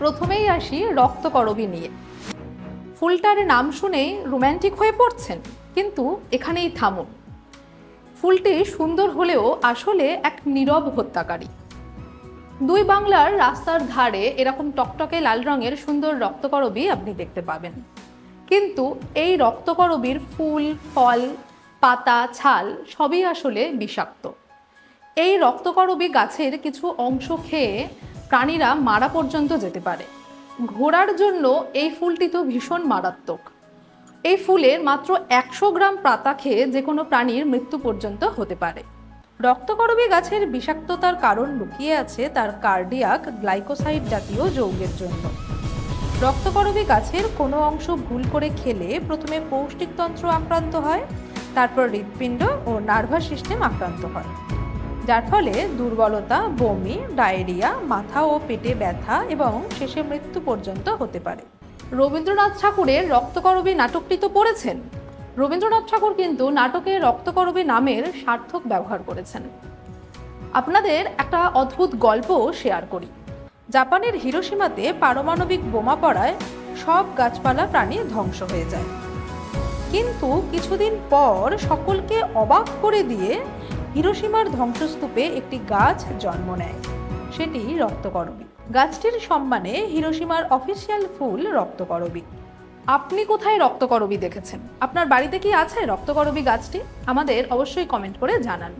প্রথমেই আসি রক্তকরবী নিয়ে। ফুলটার নাম শুনেই রোম্যান্টিক হয়ে পড়ছেন, কিন্তু এখানেই থামুন। ফুলটি সুন্দর হলেও আসলে এক নীরব হত্যাকারী। দুই বাংলার রাস্তার ধারে এরকম টকটকে লাল রঙের সুন্দর রক্তকরবী আপনি দেখতে পাবেন। কিন্তু এই রক্তকরবীর ফুল, ফল, পাতা, ছাল সবই আসলে বিষাক্ত। এই রক্তকরবী গাছের কিছু অংশ খেয়ে প্রাণীরা মারা পর্যন্ত যেতে পারে। ঘোড়ার জন্য এই ফুলটি তো ভীষণ মারাত্মক। এই ফুলের মাত্র একশো গ্রাম পাতা খেয়ে যে কোনো প্রাণীর মৃত্যু পর্যন্ত হতে পারে। রক্তকরবী গাছের বিষাক্ততার কারণ লুকিয়ে আছে তার কার্ডিয়াক গ্লাইকোসাইড জাতীয় যৌগের জন্য। রক্তকরবী গাছের কোনো অংশ ভুল করে খেলে প্রথমে পৌষ্টিকতন্ত্র আক্রান্ত হয়, তারপর হৃৎপিণ্ড ও নার্ভাস সিস্টেম আক্রান্ত হয়। যার ফলে দুর্বলতা, বমি, ডায়রিয়া, মাথা ও পেটে ব্যথা এবং শেষে মৃত্যু পর্যন্ত হতে পারে। রবীন্দ্রনাথ ঠাকুরের রক্তকরবী নাটকটি তো পড়েছেন। রবীন্দ্রনাথ ঠাকুর কিন্তু নাটকে রক্তকরবী নামের সার্থক ব্যবহার করেছেন। আপনাদের একটা অদ্ভুত গল্প শেয়ার করি। জাপানের হিরোসীমাতে পারমাণবিক বোমা পড়ায় সব গাছপালা প্রাণী ধ্বংস হয়ে যায়। কিন্তু কিছুদিন পর সকলকে অবাক করে দিয়ে হিরোসীমার ধ্বংসস্তূপে একটি গাছ জন্ম নেয়। সেটি রক্তকরবী। গাছটির সম্মানে হিরোসীমার অফিসিয়াল ফুল রক্তকরবী। আপনি কোথায় রক্তকরবী দেখেছেন? আপনার বাড়িতে কি আছে রক্তকরবী গাছটি? আমাদের অবশ্যই কমেন্ট করে জানান।